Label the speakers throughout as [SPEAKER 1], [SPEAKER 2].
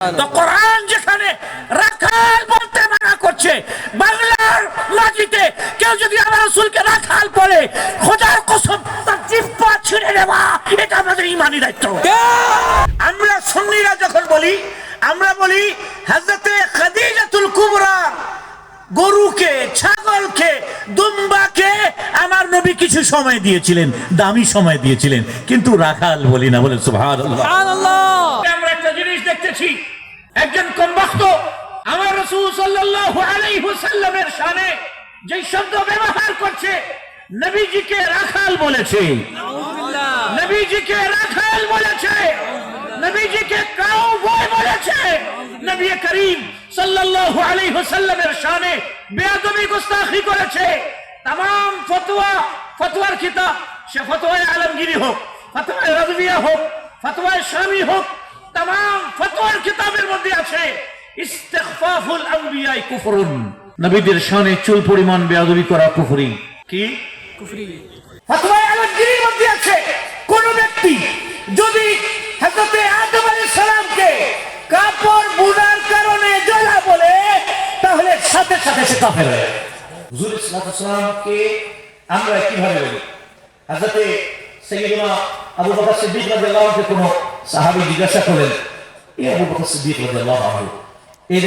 [SPEAKER 1] তো কোরআন যেখানে রাখাল বলতে মানা করছে বাংলার মাটিতে কেউ যদি আমার রসুলকে রাখাল বলে খোদার কসম তার জিব্বা ছিঁড়ে নেওয়া এটা আমাদের ইমানি দায়িত্ব। আমরা সুন্নিরা যখন বলি আমরা বলি হাজরতে খাদিজাতুল কুবরা গরুকে ছাগলকে দুম্বাকে আমার নবী কিছু সময় দিয়েছিলেন দামি সময় দিয়েছিলেন কিন্তু রাখাল বলি না বলে সুবহানাল্লাহ। আমরা একটা জিনিস দেখতেছি একজন কমবক্ত আমার রসুল সাল্লাল্লাহু আলাইহি ওয়াসাল্লামের শানে যে শব্দ ব্যবহার করছে নবীজিকে রাখাল বলেছে নবীজিকে রাখাল বলেছে নবীজিকে কাউবয় বলেছে নবী করিম সাল্লাল্লাহু আলাইহি ওয়াসাল্লামের শানে বেয়াদবি গুস্তাখি করেছে तमाम ফতোয়া ফতোয়ার কিতাব সে ফতোয়া আলমগিরি হোক ফতোয়া রাজবিয়া হোক ফতোয়া শামী হোক তাম ফতোয়ার কিতাবের মধ্যে আছে ইস্তেকফাফুল আম্বিয়াই কুফরুন। নবীদের শানে চুল পরিমাণ বেয়াদবি করা কুফরি। কি? কুফরি। ফতোয়ায় আলমগীরির মধ্যে আছে কোন ব্যক্তি যদি হযরতে আদম আলাইহিস সালামকে কাপড় বুনার কারণে জ্বালা বলে তাহলে সাথে সাথে সে কাফের হয়ে হুজুর সাল্লাল্লাহু আমরা কীভাবে বলি? হযরতে সাইয়েদনা আবু বকর সিদ্দিক রাদিয়াল্লাহু আনহু কোনো সাহাবী জিজ্ঞাসা করলেন, এ আবু বকর সিদ্দিক রাদিয়াল্লাহু আনহু, এই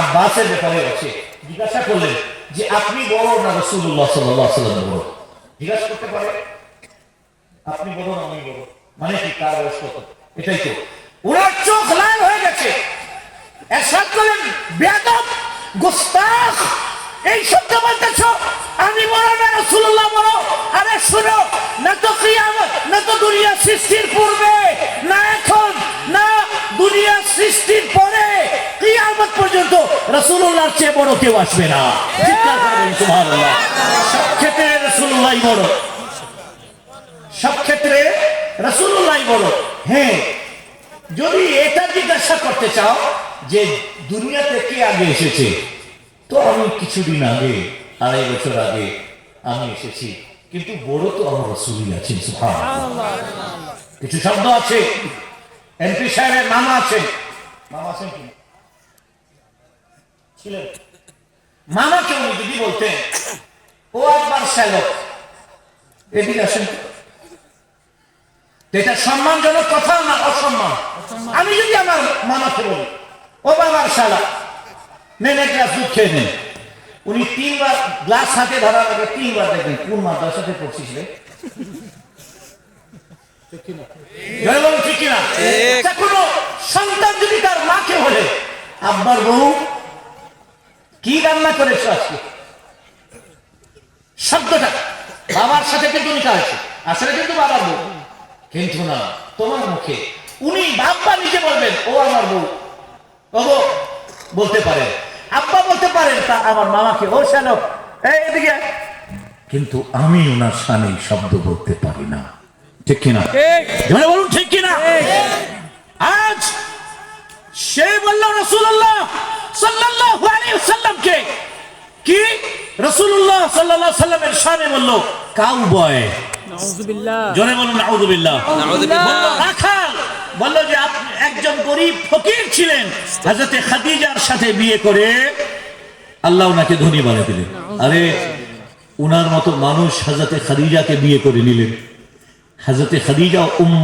[SPEAKER 1] আব্বাসের ব্যাপারে আছে, জিজ্ঞাসা করলেন যে আপনি বড় না রাসূলুল্লাহ সাল্লাল্লাহু আলাইহি ওয়াসাল্লাম বড়? জিজ্ঞাসা করতে পারে, আপনি বড় না আমি বড়? মানে কি কার বয়স কত? এটাই তো। চোখ লাল হয়ে গেছে। এরশাদ করলেন বেয়াদব এই শব্দ বলতেছ? আমি বড় না, রাসূলুল্লাহ বড় আরে শুনো, না তো কিয়ামত, না তো দুনিয়া সৃষ্টির পূর্বে, না এখন, না দুনিয়া সৃষ্টির পরে। কিয়ামত পর্যন্ত রাসূলুল্লাহর চেয়ে বড় কেউ আসবে না। চিৎকার করে সুবহানাল্লাহ। সব ক্ষেত্রে রাসূলুল্লাহই বড়। সব ক্ষেত্রে রাসূলুল্লাহই বড়। হ্যাঁ যদি এটা জিজ্ঞাসা করতে চাও যে দুনিয়াতে কে আগে এসেছে? তো আমি কিছুদিন আগে আড়াই বছর আগে আমি এসেছি। কিন্তু বড় তো আমার রসুলই আছেন কিছু শব্দ আছে? এমপি সাহেবের মামা আছেন মামা আছেন কি? ছিলেন। মামাকে উনি যদি বলতেন ও একবার শ্যালক। এদিকে আসেন এটা সম্মানজনক কথা না অসম্মান? আমি যদি আমার মামাকে বলি ও বাবার শালা নেন এক গ্লাস দুধ খেয়ে নেন। উনি তিনবার গ্লাস হাতে ধরার আগে তিনবার দেখবেন কোন মাদ্রাসাতে পড়ছিস রে। কিনা? সন্তান যদি তার মাকে বলে আব্বার বউ কি রান্না করেছ আজকে? শব্দটা বাবার সাথে কিন্তু নিতে আছে আসলে কিন্তু বাবার বউ। কিন্তু না তোমার মুখে। উনি বাপ্পা নিজে বলবেন ও আমার বউ। ও বলতে পারেন আব্বা বলতে পারেন তা আমার মামাকে ও শ্যালক এই এদিকে কিন্তু আমি ওনার সামনে শব্দ বলতে পারি না। ঠিক কিনা? বলুন ঠিক কিনা? আজ সে বলল রসুল্লাহ সাল্লাল্লাহু আলাইহি ওয়াসাল্লামকে। কি? রসুল্লাহ সাল্লাল্লাহু আলাইহি সাল্লামের সামনে বলল কাউ বয় জোরে বলুন নাউযুবিল্লাহ বলল রাখাল বলল যে আপনি একজন গরিব ফকির ছিলেন। হযরতে খাদিজার সাথে বিয়ে করে আল্লাহ ওনাকে ধনী বানিয়ে দিলেন। আরে উনার মতো মানুষ হযরতে খাদিজাকে বিয়ে করে নিলেন। হযরতে খাদিজা উম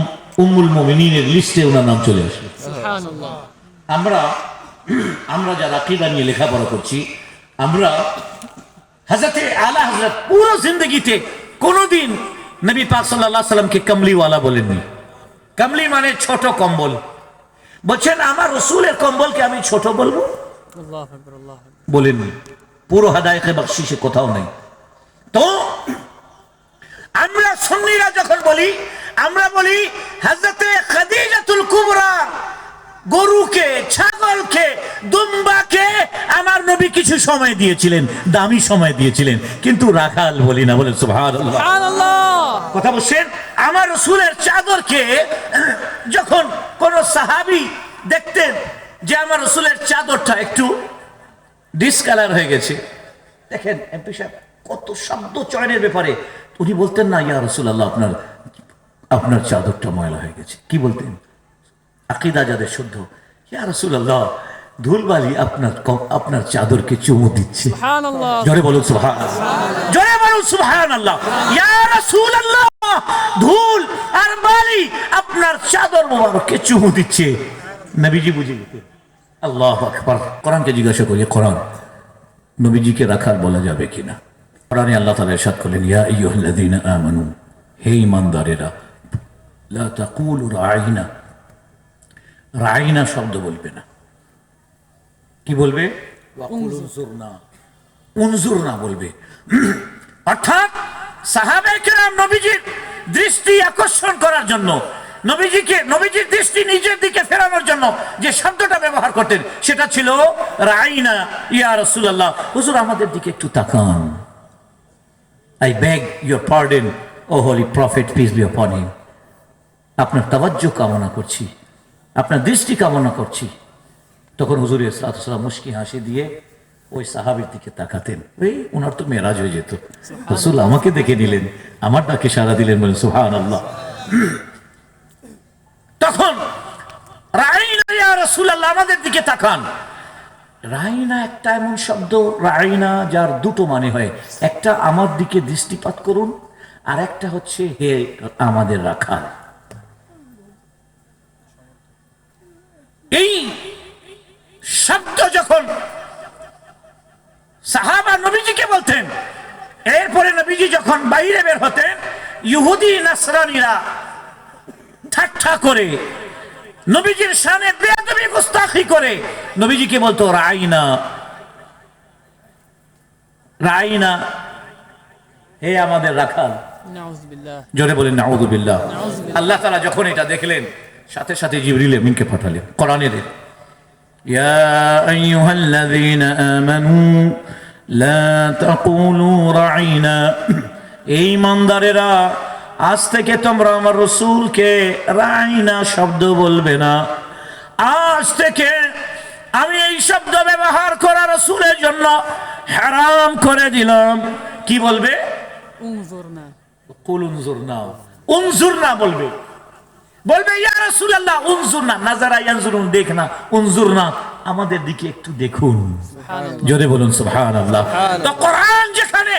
[SPEAKER 1] উম্মুল মুমিনিনের লিস্টে ওনার নাম চলে আসে আমরা আমরা যারা আকিদা নিয়ে লেখাপড়া করছি আমরা হজরতে আলা হজরত পুরো জিন্দগিতে কোনোদিন নবী পাক সাল্লাল্লাহু সাল্লামকে কমলিওয়ালা বলেননি। কমলি মানে ছোট কম্বল। বলছেন আমার রসুলের কম্বলকে আমি ছোট বলব? বলেননি পুরো হাদায়কে বাকশিসে কোথাও নেই। তো আমরা সন্নিরা যখন বলি আমরা বলি হাজরতে খাদিজাতুল কুবরা গরুকে ছাগলকে দুম্বাকে আমার নবী কিছু সময় দিয়েছিলেন দামি সময় দিয়েছিলেন। কিন্তু রাখাল বলি না বলে কথা বলছেন? আমার রসুলের চাদরকে যখন কোন সাহাবি দেখতেন যে আমার রসুলের চাদরটা একটু ডিসকালার হয়ে গেছে দেখেন এমপি সাহেব কত শব্দ চয়নের ব্যাপারে। উনি বলতেন না ইয়া রসুল আল্লাহ আপনার আপনার চাদরটা ময়লা হয়ে গেছে। কি বলতেন? আকিদা যাদের শুদ্ধ। ইয়া ধুলবালি আপনার আপনার চাদরকে চুমু দিচ্ছে। জোরে বলুন জোরে বলুন ইয়া রাসূলুল্লাহ ধুল আর বালি আপনার চাদর মোবারককে চুমু দিচ্ছে। নবীজি বুঝে গেছে। আল্লাহ আকবার। কোরআনকে জিজ্ঞাসা করি কোরআন নবীজিকে রাখার বলা যাবে কিনা? কোরআনে আল্লাহ তাআলা করলেন ইয়া আইয়ুহাল্লাযীনা আমানু হে ঈমানদারেরা লা তাকুলু রাঈনা রাইনা শব্দ বলবে না। কি বলবে? উনজুরনা বলবে। অর্থাৎ সাহাবেকেরাম নবীজির দৃষ্টি আকর্ষণ করার জন্য নবীজিকে নবীজির দৃষ্টি নিজের দিকে ফেরানোর জন্য যে শব্দটা ব্যবহার করতেন সেটা ছিল রাইনা। ইয়া রাসূলুল্লাহ হুজুর আমাদের দিকে একটু তাকান। I beg your pardon O holy prophet peace be him আপনার তাবাজ্য কামনা করছি। আপনার দৃষ্টি কামনা করছি। তখন হুজুর ইসলাতাম মুশকি হাসি দিয়ে ওই সাহাবির দিকে তাকাতেন। এই ওনার তো মেরাজ হয়ে যেত। রসুল আমাকে দেখে নিলেন আমার ডাকে সারা দিলেন বলেন সুহান আল্লাহ তখন রাইনা আমাদের দিকে তাকান। রাইনা একটা এমন শব্দ রাইনা যার দুটো মানে হয়। একটা আমার দিকে দৃষ্টিপাত করুন আর একটা হচ্ছে হে আমাদের রাখাল। এই শব্দ যখন সাহাবা নবীজিকে বলতেন এরপরে নবীজি যখন বাইরে বের হতেন ইহুদি নাসরানিরা ঠাট্টা করে নবীজির সামনে বেয়াদবি গুস্তাখি করে নবীজিকে বলতো রাইনা রাইনা হে আমাদের রাখাল। জোরে বলেন নাউদুবিল্লাহ আল্লাহ তাআলা যখন এটা দেখলেন সাথে সাথে জিবরিল আমিনকে পাঠালেন কোরআনের ইয়া আইয়ুহাল্লাযীনা আমানু লা তাকুলু রাইনা। এই ইমানদারেরা আজ থেকে তোমরা আমার রসুলকে রাইনা শব্দ বলবে না। আজ থেকে আমি এই শব্দ ব্যবহার করা রসুলের জন্য হারাম করে দিলাম। কি বলবে?
[SPEAKER 2] উনজুর
[SPEAKER 1] না। উনজুর না বলবে। বলবে আমাদের দিকে একটু দেখুন। যদি বলুন যেখানে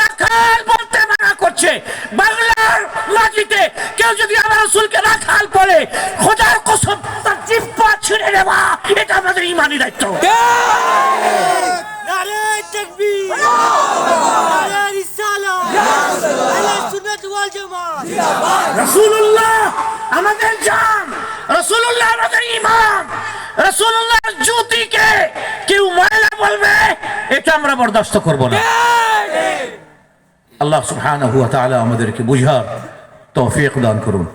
[SPEAKER 1] রাখাল বলতে মানা করছে বাংলার মাটিতে কেউ যদি আমার রাসূলকে রাখাল বলে খোদার কসম তার জিহ্বা ছিঁড়ে নেওয়া এটা আমাদের ইমানি দায়িত্ব। নারে আমাদের জান রসুল্লাহ আমাদের ইমাম রসুল্লাহর জ্যোতিকে কেউ ময়লা বলবে এটা আমরা বরদাস্ত করব না। আল্লাহ সুবহানাহু ওয়া তাআলা আমাদেরকে বুঝার তৌফিক দান করুন।